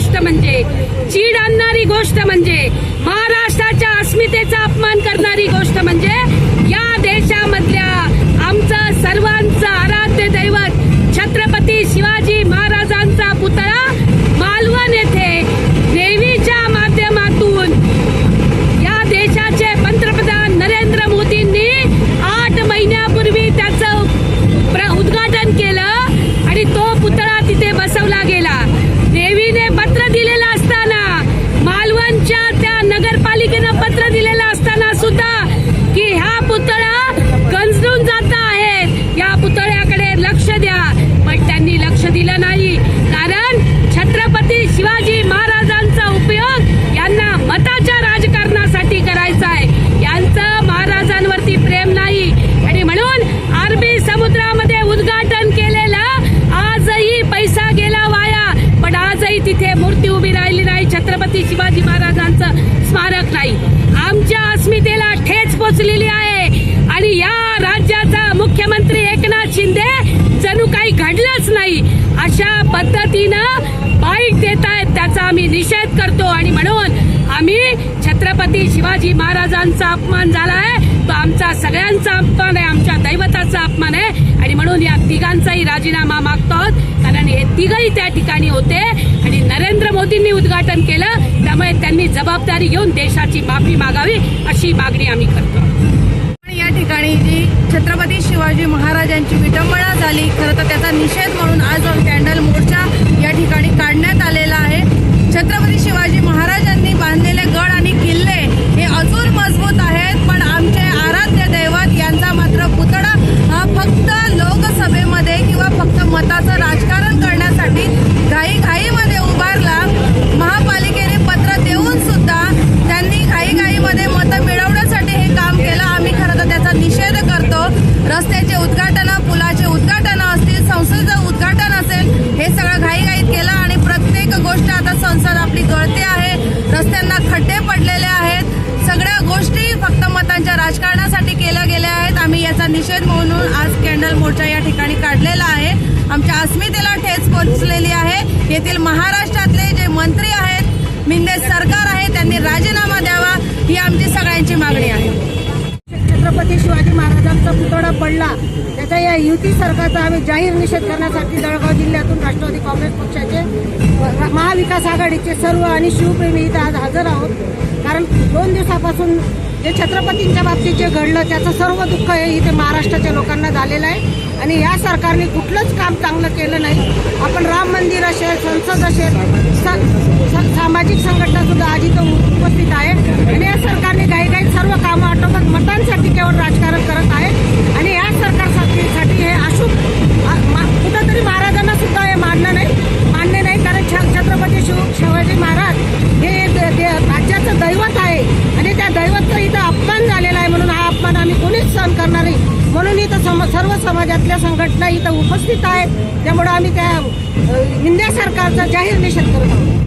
गोष्ट म्हणजे चीड आणणारी गोष्ट म्हणजे महाराष्ट्राच्या अस्मितेचा अपमान करणारी गोष्ट आम्ही निषेध करतो आणि म्हणून आम्ही छत्रपती शिवाजी महाराजांचा अपमान झाला आहे. तो आमचा सगळ्यांचा अपमान आहे आमच्या दैवताचा अपमान आहे. आणि म्हणून या तिघांचाही राजीनामा मागतो आहोत. कारण हे तिघही त्या ठिकाणी होते आणि नरेंद्र मोदींनी उद्घाटन केलं. त्यामुळे त्यांनी जबाबदारी घेऊन देशाची माफी मागावी अशी मागणी आम्ही करतो या ठिकाणी जी छत्रपती शिवाजी महाराजांची विटंबना झाली खरं तर त्याचा निषेध म्हणून आज कॅन्डल मोर्चा या ठिकाणी काढण्यात आले छत्रपती शिवाजी याचा निषेध म्हणून आज कॅन्डल मोर्चा या ठिकाणी काढलेला आहे. आमच्या अस्मितेला ठेच पोचलेली आहे. येथील महाराष्ट्रातले जे मंत्री आहेत मिंदे सरकार आहे त्यांनी राजीनामा द्यावा ही आमची सगळ्यांची मागणी आहे. छत्रपती शिवाजी महाराजांचा पुतळा पडला. त्याचा या युती सरकारचा आम्ही जाहीर निषेध करण्यासाठी जळगाव जिल्ह्यातून राष्ट्रवादी काँग्रेस पक्षाचे महाविकास आघाडीचे सर्व आणि शिवप्रेमी इथं आज हजर आहोत. कारण दोन दिवसापासून जे छत्रपतींच्या बाबतीत जे घडलं त्याचं सर्व दुःख हे इथे महाराष्ट्राच्या लोकांना झालेलं आहे. आणि या सरकारने कुठलंच काम चांगलं केलं नाही. आपण राम मंदिर असेल संसद असेल सामाजिक संघटनासुद्धा आज इथं उपस्थित आहे आणि या सरकार नाही. म्हणून इथं सम सर्व समाजातल्या संघटना इथं उपस्थित आहेत. त्यामुळे आम्ही त्या इंडिया सरकारचा जाहीर निषेध करत आहोत.